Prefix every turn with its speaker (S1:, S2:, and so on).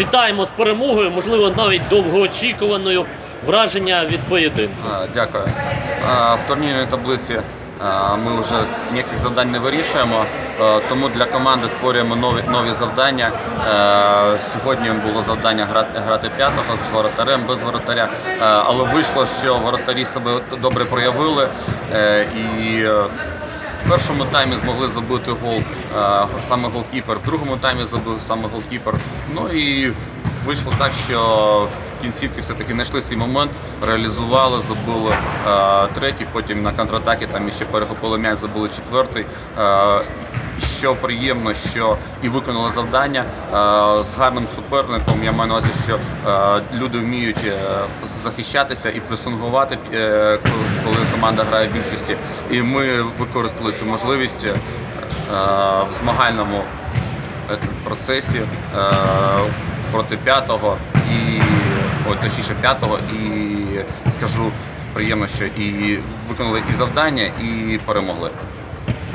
S1: Вітаємо з перемогою, можливо, навіть довгоочікуваною враження від поєдинку.
S2: Дякую. В турнірній таблиці ми вже ніяких завдань не вирішуємо, тому для команди створюємо нові, нові завдання. Сьогодні було завдання грати, п'ятого з воротарем, без воротаря, але вийшло, що воротарі себе добре проявили е, і. В першому таймі змогли забити гол е, саме голкіпер, в другому таймі забив саме голкіпер. Ну і вийшло так, що в кінцівці все-таки знайшли свій момент, реалізували, забили е, третій, потім на контратакі там ще перехопили м'яч, забили четвертий. Е, що приємно, що і виконали завдання е, з гарним суперником. Я маю на увазі, що е, люди вміють е, захищатися і пресингувати, е, коли команда грає в більшості. І ми використали цю можливість е, в змагальному е, процесі е, проти п'ятого і ой, точніше п'ятого, і скажу приємно, що і виконали і завдання, і перемогли.